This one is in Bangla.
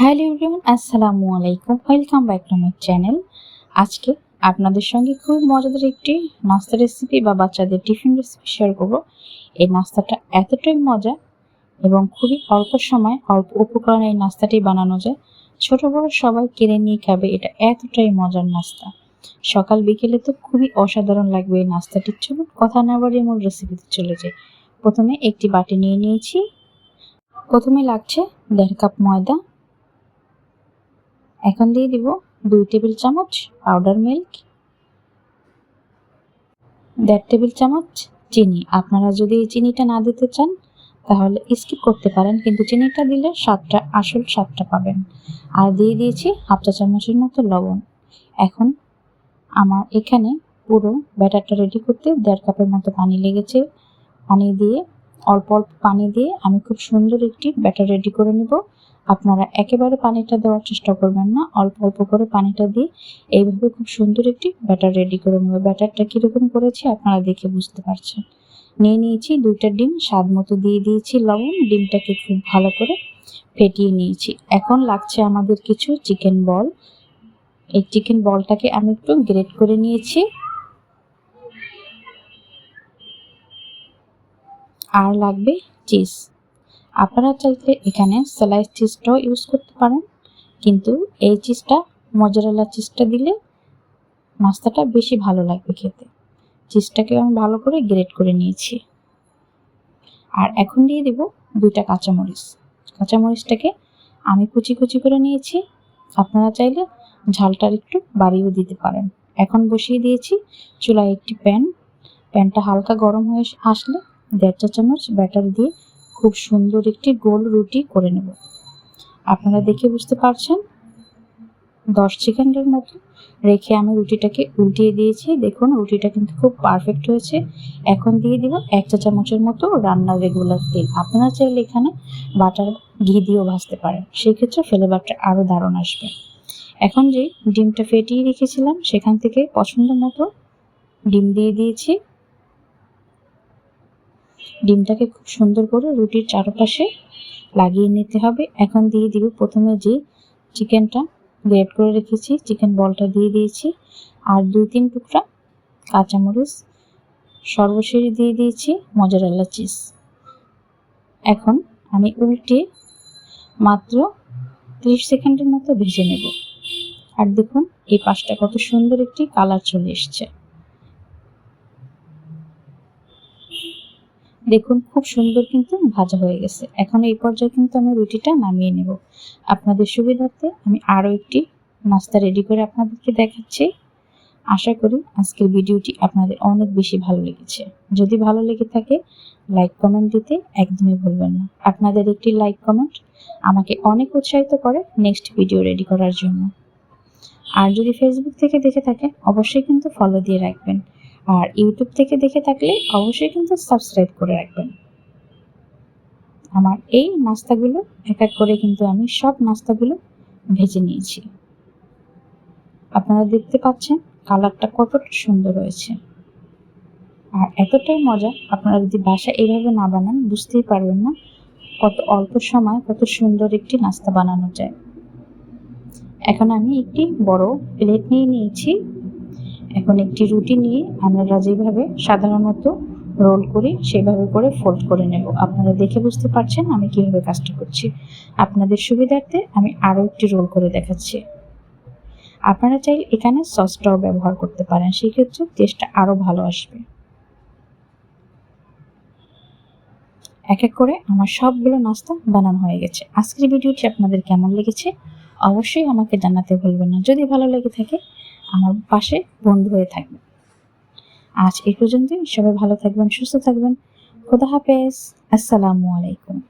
হ্যালো এভরিওয়ান, আসসালামু আলাইকুম। Welcome back to my channel আজকে আপনাদের সঙ্গে খুব মজাদার একটি নাস্তা রেসিপি বা বাচ্চাদের টিফিন রেসিপি শেয়ার করব। এই নাস্তাটা এতটাই মজা এবং খুবই অল্প সময় অল্প উপকরণে এই নাস্তাটি বানানো যায়। ছোট বড় সবাই কিনে নিয়ে খাবে, এটা এতটাই মজার নাস্তা। সকাল বিকেলে তো খুবই অসাধারণ লাগবে এই নাস্তাটির চলুন কথা না বাড়িয়ে মূল রেসিপিতে চলে যায় প্রথমে একটি বাটি নিয়ে নিয়েছি। প্রথমে লাগছে দেড় কাপ ময়দা এখন দিয়ে দিব দুই টেবিল চামচ পাউডার মিল্ক দেড় টেবিল চামচ চিনি। আপনারা যদি এই চিনিটা না দিতে চান, তাহলে স্কিপ করতে পারেন, কিন্তু চিনিটা দিলে স্বাদটা, আসল স্বাদটা পাবেন। আর দিয়ে দিয়েছি হাফ চা চামচের মতো লবণ। এখন আমার এখানে পুরো ব্যাটারটা রেডি করতে দেড় কাপের মতো পানি লেগেছে। পানি দিয়ে, অল্প অল্প পানি দিয়ে আমি খুব সুন্দর একটি ব্যাটার রেডি করে নিব। আপনারা একেবারে পানিটা দেওয়ার চেষ্টা করবেন না। অল্প অল্প করে পানিটা দিয়ে এইভাবে খুব সুন্দর একটি ব্যাটার রেডি করে নেব। ব্যাটারটা কীরকম করেছি আপনারা দেখে বুঝতে পারছেন। নিয়ে নিয়েছি দুইটা ডিম, স্বাদ মতো দিয়ে দিয়েছি লবণ। ডিমটাকে খুব ভালো করে ফেটিয়ে নিয়েছি। এখন লাগছে আমাদের কিছু চিকেন বল। এই চিকেন বলটাকে আমি একটু গ্রেট করে নিয়েছি। আর লাগবে চিজ। আপনারা চাইলে এখানে স্যালাইস চিজটাও ইউজ করতে পারেন, কিন্তু এই চিজটা মজারেলা চিজটা দিলে নাস্তাটা বেশি ভালো লাগবে খেতে। চিজটাকে আমি ভালো করে গ্রেট করে নিয়েছি। আর এখন দিয়ে দেব দুইটা কাঁচামরিচ। কাঁচামরিচটাকে আমি কুচি কুচি করে নিয়েছি। আপনারা চাইলে ঝালটার একটু বাড়িয়েও দিতে পারেন। এখন বসিয়ে দিয়েছি চুলায় একটি প্যান। প্যানটা হালকা গরম হয়ে আসলে দেড় চা চামচ ব্যাটার দিয়ে খুব সুন্দর একটি গোল রুটি করে নেব। আপনারা দেখে বুঝতে পারছেন? দশ সেকেন্ডের মতো রেখে আমি রুটিটাকে উল্টিয়ে দিয়েছি। দেখুন, রুটিটা কিন্তু খুব পারফেক্ট হয়েছে। এখন দিয়ে দিব এক চা চামচের মতো রান্নার রেগুলার তেল। আপনারা চাইলে এখানে বাটার ঘি দিয়েও ভাজতে পারেন। সেক্ষেত্রে ফ্লেভারটা আরও দারুণ আসবে। এখন যে ডিমটা ফেটিয়ে রেখেছিলাম, সেখান থেকে পছন্দ মতো ডিম দিয়ে দিয়েছি। ডিমটাকে খুব সুন্দর করে রুটির চারপাশে লাগিয়ে নিতে হবে। এখন দিয়ে দিব প্রথমে যে চিকেনটা গ্রেট করে রেখেছি, চিকেন বলটা দিয়ে দিয়েছি। আর দুই তিন টুকরা কাঁচামরিচ সর্বশেষ দিয়ে দিয়েছি মজারাল্লা চিজ। এখন আমি উল্টে মাত্র ত্রিশ সেকেন্ডের মতো ভেজে নেব। আর দেখুন, এই পাশটা কত সুন্দর একটি কালার চলে এসছে। দেখুন, খুব সুন্দর কিন্তু ভাজা হয়ে গেছে। এখন এই পর্যায়ে কিন্তু আমি রুটিটা নামিয়ে নেব। আপনাদের সুবিধার্থে আমি আরও একটি নাস্তা রেডি করে আপনাদেরকে দেখাচ্ছি। আশা করি আজকের ভিডিওটি আপনাদের অনেক বেশি ভালো লেগেছে। যদি ভালো লেগে থাকে, লাইক কমেন্ট দিতে একদমই ভুলবেন না। আপনাদের একটি লাইক কমেন্ট আমাকে অনেক উৎসাহিত করে নেক্সট ভিডিও রেডি করার জন্য। আর যদি ফেসবুক থেকে দেখে থাকেন, অবশ্যই কিন্তু ফলো দিয়ে রাখবেন। আর ইউটিউব থেকে দেখে থাকলে অবশ্যই কিন্তু সাবস্ক্রাইব করে রাখবেন। আমার এই নাস্তাগুলো এক এক করে কিন্তু আমি সব নাস্তাগুলো ভেজে নিয়েছি। আপনারা দেখতে পাচ্ছেন কালারটা কতটা সুন্দর হয়েছে। আর এতটাই মজা আপনারা যদি বাসা এইভাবে না বানান, বুঝতেই পারবেন না কত অল্প সময় কত সুন্দর একটি নাস্তা বানানো যায়। এখন আমি একটি বড় প্লেট নিয়ে নিয়েছি। এখন একটি রুটি নিয়ে আমরা যেভাবে সাধারণত রোল করি, সেভাবে করে ফোল্ড করে নেব। আপনারা দেখে বুঝতে পারছেন আমি কীভাবে কাজটা করছি। আপনাদের সুবিধার্থে আমি আরও একটি রোল করে দেখাচ্ছি। আপনারা চাইলে এখানে সসটাও ব্যবহার করতে পারেন, সেক্ষেত্রে টেস্টটা আরও ভালো আসবে। এক এক করে আমার সবগুলো নাস্তা বানানো হয়ে গেছে। আজকের ভিডিওটি আপনাদের কেমন লেগেছে? অবশ্যই আমাকে জানাতে ভুলবেন না। যদি ভালো লেগে থাকে, আমার পাশে বন্ধু হয়ে থাকবেন। আজ এই পর্যন্তই। সবাই ভালো থাকবেন, সুস্থ থাকবেন। খোদা হাফেজ। আসসালামু আলাইকুম।